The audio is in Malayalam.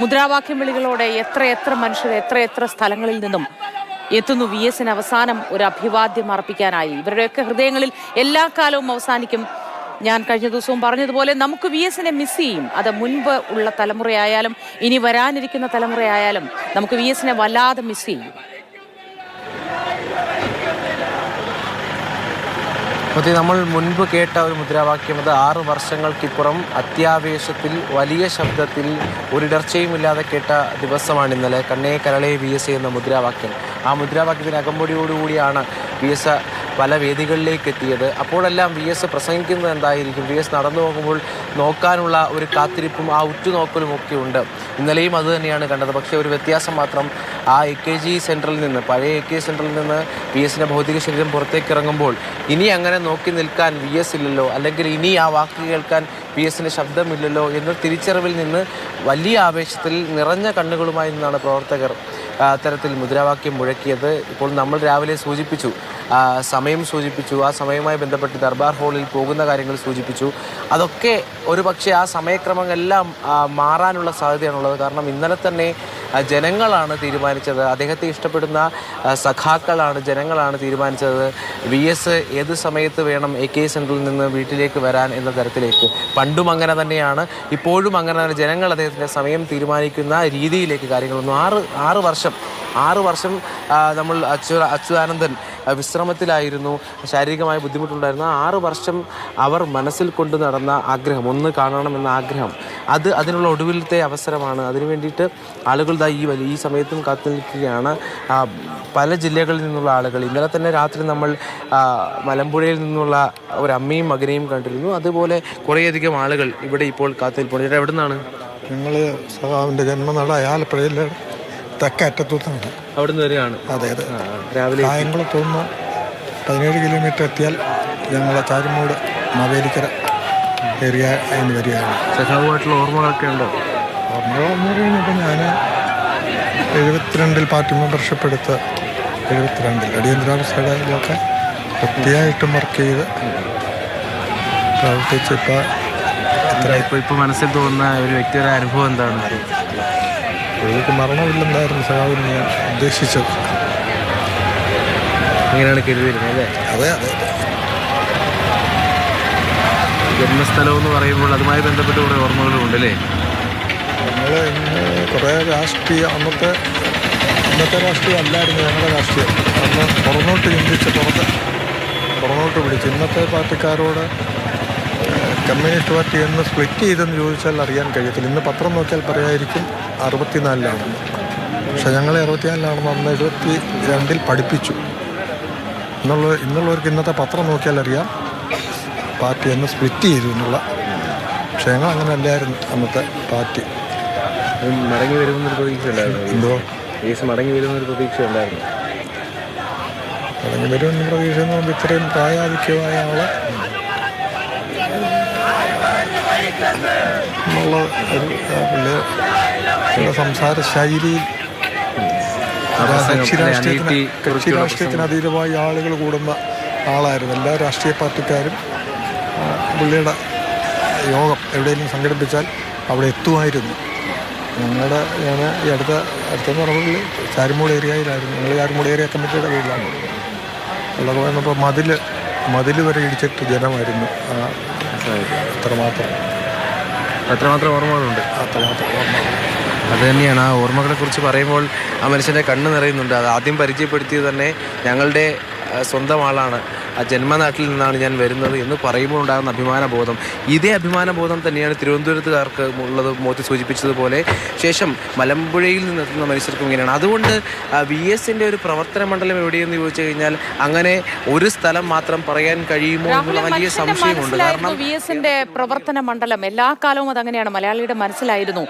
മുദ്രാവാക്യം വിളികളോടെ എത്ര എത്ര മനുഷ്യർ എത്ര എത്ര സ്ഥലങ്ങളിൽ നിന്നും എത്തുന്നു വി എസിന് അവസാനം ഒരു അഭിവാദ്യം അർപ്പിക്കാനായി. ഇവരുടെയൊക്കെ ഹൃദയങ്ങളിൽ എല്ലാ കാലവും അവസാനിക്കും. ഞാൻ കഴിഞ്ഞ ദിവസവും പറഞ്ഞതുപോലെ നമുക്ക് വി എസിനെ മിസ് ചെയ്യും. അത് മുൻപ് ഉള്ള തലമുറയായാലും ഇനി വരാനിരിക്കുന്ന തലമുറയായാലും നമുക്ക് വി എസിനെ വല്ലാതെ മിസ് ചെയ്യും. മതി നമ്മൾ മുൻപ് കേട്ട ഒരു മുദ്രാവാക്യം. അത് ആറ് വർഷങ്ങൾക്കിപ്പുറം അത്യാവേശത്തിൽ വലിയ ശബ്ദത്തിൽ ഒരിടർച്ചയുമില്ലാതെ കേട്ട ദിവസമാണ് ഇന്നലെ. കണ്ണേ കരളെ വി എസ് എന്ന മുദ്രാവാക്യം. ആ മുദ്രാവാക്യത്തിന് അകമ്പടിയോടുകൂടിയാണ് വി എസ് പല വേദികളിലേക്ക് എത്തിയത് അപ്പോഴെല്ലാം വി എസ് പ്രസംഗിക്കുന്നത് എന്തായിരിക്കും? വി എസ് നടന്നു പോകുമ്പോൾ നോക്കാനുള്ള ഒരു കാത്തിരിപ്പും ആ ഉറ്റുനോക്കലും ഒക്കെ ഉണ്ട്. ഇന്നലെയും അത് തന്നെയാണ് കണ്ടത്. പക്ഷേ ഒരു വ്യത്യാസം മാത്രം ആ എ കെ ജി സെന്ററിൽ നിന്ന് പഴയ എ കെ സെന്ററിൽ നിന്ന് വി എസിന്റെ ഭൗതിക ശരീരം പുറത്തേക്ക് ഇറങ്ങുമ്പോൾ ഇനി അങ്ങനെ നോക്കി നിൽക്കാൻ വി എസ് ഇല്ലല്ലോ. അല്ലെങ്കിൽ ഇനി ആ വാക്ക് കേൾക്കാൻ വി എസിന്റെ ശബ്ദമില്ലല്ലോ എന്ന തിരിച്ചറിവിൽ നിന്ന് വലിയ ആവേശത്തിൽ നിറഞ്ഞ കണ്ണുകളുമായി നിന്നാണ് പ്രവർത്തകർ ആ, അത്തരത്തിൽ മുദ്രാവാക്യം മുഴക്കിയത് ഇപ്പോൾ നമ്മൾ രാവിലെ സൂചിപ്പിച്ചു. സമയം സൂചിപ്പിച്ചു. ആ സമയവുമായി ബന്ധപ്പെട്ട് ദർബാർ ഹാളിൽ പോകുന്ന കാര്യങ്ങൾ സൂചിപ്പിച്ചു. അതൊക്കെ ഒരു പക്ഷേ ആ സമയക്രമങ്ങളെല്ലാം മാറാനുള്ള സാധ്യതയാണുള്ളത്. കാരണം ഇന്നലെ തന്നെ ജനങ്ങളാണ് തീരുമാനിച്ചത്. അദ്ദേഹത്തെ ഇഷ്ടപ്പെടുന്ന സഖാക്കളാണ് ജനങ്ങളാണ് തീരുമാനിച്ചത്. വി എസ് ഏത് സമയത്ത് വേണം എ കെ സെൻട്രലിൽ നിന്ന് വീട്ടിലേക്ക് വരാൻ എന്ന തരത്തിലേക്ക്. പണ്ടും അങ്ങനെ തന്നെയാണ്. ഇപ്പോഴും അങ്ങനെ തന്നെ. ജനങ്ങൾ അദ്ദേഹത്തിന്റെ സമയം തീരുമാനിക്കുന്ന രീതിയിലേക്ക് കാര്യങ്ങൾ വന്നു ആറ് ആറ് വർഷം ആറ് വർഷം നമ്മൾ അച്യു അച്യുതാനന്ദൻ വിശ്രമത്തിലായിരുന്നു. ശാരീരികമായ ബുദ്ധിമുട്ടുണ്ടായിരുന്നു. ആറ് വർഷം അവർ മനസ്സിൽ കൊണ്ട് നടന്ന ആഗ്രഹം ഒന്ന് കാണണമെന്ന ആഗ്രഹം അത് അതിനുള്ള ഒടുവിലത്തെ അവസരമാണ്. അതിനു വേണ്ടിയിട്ട് ആളുകൾ ദാ ഈ വലിയ ഈ സമയത്തും കാത്തു നിൽക്കുകയാണ്. പല ജില്ലകളിൽ നിന്നുള്ള ആളുകൾ. ഇന്നലെ തന്നെ രാത്രി നമ്മൾ മലമ്പുഴയിൽ നിന്നുള്ള ഒരു അമ്മയും മകനെയും കണ്ടിരുന്നു. അതുപോലെ കുറേയധികം ആളുകൾ ഇവിടെ ഇപ്പോൾ കാത്തു നിൽപ്പുണ്ട്. ചേട്ടാ എവിടെ നിന്നാണ് ഞങ്ങൾ സഖാവിന്റെ ജന്മനാട് ആലപ്പുഴയിലെ തെക്കേ അറ്റത്തൂത്താണ് അവിടെ നിന്ന് വരികയാണ്. അതെ അതെ. രാവിലെ കായംകുളത്തുനിന്ന് പതിനേഴ് കിലോമീറ്റർ എത്തിയാൽ ഞങ്ങളെ ചാരിമൂട് മാവേലിക്കര. ഏരിയ എന്ന് വരികയാണ്. സഖാവുമായിട്ടുള്ള ഓർമ്മകളൊക്കെ ഉണ്ടോ? ഓർമ്മകളെന്ന് പറയുമ്പോൾ ഞാൻ എഴുപത്തിരണ്ടിൽ പാർട്ടി മെമ്പർഷിപ്പ് എടുത്ത് എഴുപത്തിരണ്ടിൽ അടിയന്തരാവസ്ഥയിലൊക്കെ വൃത്തിയായിട്ടും വർക്ക് ചെയ്ത് പ്രവർത്തിച്ച് ഇപ്പോൾ ഇപ്പോൾ ഇപ്പൊ മനസ്സിൽ തോന്നുന്ന ഒരു വ്യക്തിയുടെ അനുഭവം എന്താണ്? എനിക്ക് മരണമില്ലെന്നായിരുന്നു സഖാവിന് ഞാൻ ഉദ്ദേശിച്ചത്. അങ്ങനെയാണ് കരുതിയിരുന്നത് അല്ലേ? അതെ അതെ. ജന്മസ്ഥലം എന്ന് പറയുമ്പോൾ അതുമായി ബന്ധപ്പെട്ട് കുറേ ഓർമ്മകളും ഉണ്ട് അല്ലേ? നമ്മൾ ഇന്ന് കുറേ രാഷ്ട്രീയ അന്നത്തെ അന്നത്തെ രാഷ്ട്രീയം അല്ലായിരുന്നു ഞങ്ങളുടെ രാഷ്ട്രീയം. അന്ന് പുറന്നോട്ട് ചിന്തിച്ച് പുറത്ത് പുറന്നോട്ട് പിടിച്ച് ഇന്നത്തെ പാർട്ടിക്കാരോട് കമ്മ്യൂണിസ്റ്റ് പാർട്ടി എന്ന് സ്പ്ലിറ്റ് ചെയ്തെന്ന് ചോദിച്ചാൽ അറിയാൻ കഴിയത്തില്ല. ഇന്ന് പത്രം നോക്കിയാൽ പറയായിരിക്കും അറുപത്തിനാലിലാണെന്ന് പക്ഷെ ഞങ്ങൾ അറുപത്തിനാലിലാണെന്ന് അന്ന് എഴുപത്തി രണ്ടിൽ പഠിപ്പിച്ചു. ഇന്നുള്ള ഇന്നുള്ളവർക്ക് ഇന്നത്തെ പത്രം നോക്കിയാൽ അറിയാം. പാർട്ടി ഒന്ന് സ്പ്ലിറ്റ് ചെയ്തു എന്നുള്ള പക്ഷേ ഞങ്ങൾ അങ്ങനെ അല്ലായിരുന്നു അന്നത്തെ പാർട്ടി. മടങ്ങി വരുമെന്നൊരു പ്രതീക്ഷ ഉണ്ടായിരുന്നു. എന്തോ? മടങ്ങി മടങ്ങി വരുമെന്നൊരു പ്രതീക്ഷ ഉണ്ടായിരുന്നു. മടങ്ങി വരുമെന്ന പ്രതീക്ഷ എന്ന് പറയുമ്പോൾ ഇത്രയും പ്രായാധിക്യമായ ആളെ എന്നുള്ള ഒരു ആ, സംസാര ശൈലിയിൽ കക്ഷി രാഷ്ട്രീയത്തിന് കക്ഷി രാഷ്ട്രീയത്തിന് അതീതമായി ആളുകൾ കൂടുന്ന ആളായിരുന്നു. എല്ലാ രാഷ്ട്രീയ പാർട്ടിക്കാരും പുള്ളിയുടെ യോഗം എവിടെയെങ്കിലും സംഘടിപ്പിച്ചാൽ അവിടെ എത്തുമായിരുന്നു. ഞങ്ങളുടെ ഞാൻ ഈ അടുത്ത അടുത്തെന്ന് പറഞ്ഞാൽ ചാരുമൂട് ഏരിയയിലായിരുന്നു. ഞങ്ങൾ ചാരുമൂട് ഏരിയ കമ്മിറ്റിയുടെ കീഴിലാണ്. ഉള്ളത് വന്നപ്പോൾ മതിൽ മതിൽ വരെ ഇടിച്ചിട്ട് ജനമായിരുന്നു. ആ, അത്രമാത്രം. അത്രമാത്രം ഓർമ്മകളുണ്ട്. അത്രമാത്രം ഓർമ്മ അത് തന്നെയാണ്. ആ ഓർമ്മകളെ കുറിച്ച് പറയുമ്പോൾ ആ മനുഷ്യന്റെ കണ്ണ് നിറയുന്നുണ്ട്. അത് ആദ്യം പരിചയപ്പെടുത്തിയത് തന്നെ ഞങ്ങളുടെ സ്വന്തം ആളാണ്. ആ ജന്മനാട്ടിൽ നിന്നാണ് ഞാൻ വരുന്നത് എന്ന് പറയുമ്പോൾ ഉണ്ടാകുന്ന അഭിമാനബോധം. ഇതേ അഭിമാനബോധം തന്നെയാണ് തിരുവനന്തപുരത്തുകാർക്ക് ഉള്ളത് മോത്തി സൂചിപ്പിച്ചതുപോലെ. ശേഷം മലമ്പുഴയിൽ നിന്നെത്തുന്ന മനുഷ്യർക്കും ഇങ്ങനെയാണ്. അതുകൊണ്ട് വി എസിന്റെ ഒരു പ്രവർത്തന മണ്ഡലം എവിടെയെന്ന് ചോദിച്ചു കഴിഞ്ഞാൽ അങ്ങനെ ഒരു സ്ഥലം മാത്രം പറയാൻ കഴിയുമോ എന്നുള്ള വലിയ സംശയമുണ്ട്. കാരണം വി എസിന്റെ പ്രവർത്തന മണ്ഡലം. എല്ലാ കാലവും അതങ്ങനെയാണ്. മലയാളിയുടെ മനസ്സിലായിരുന്നു.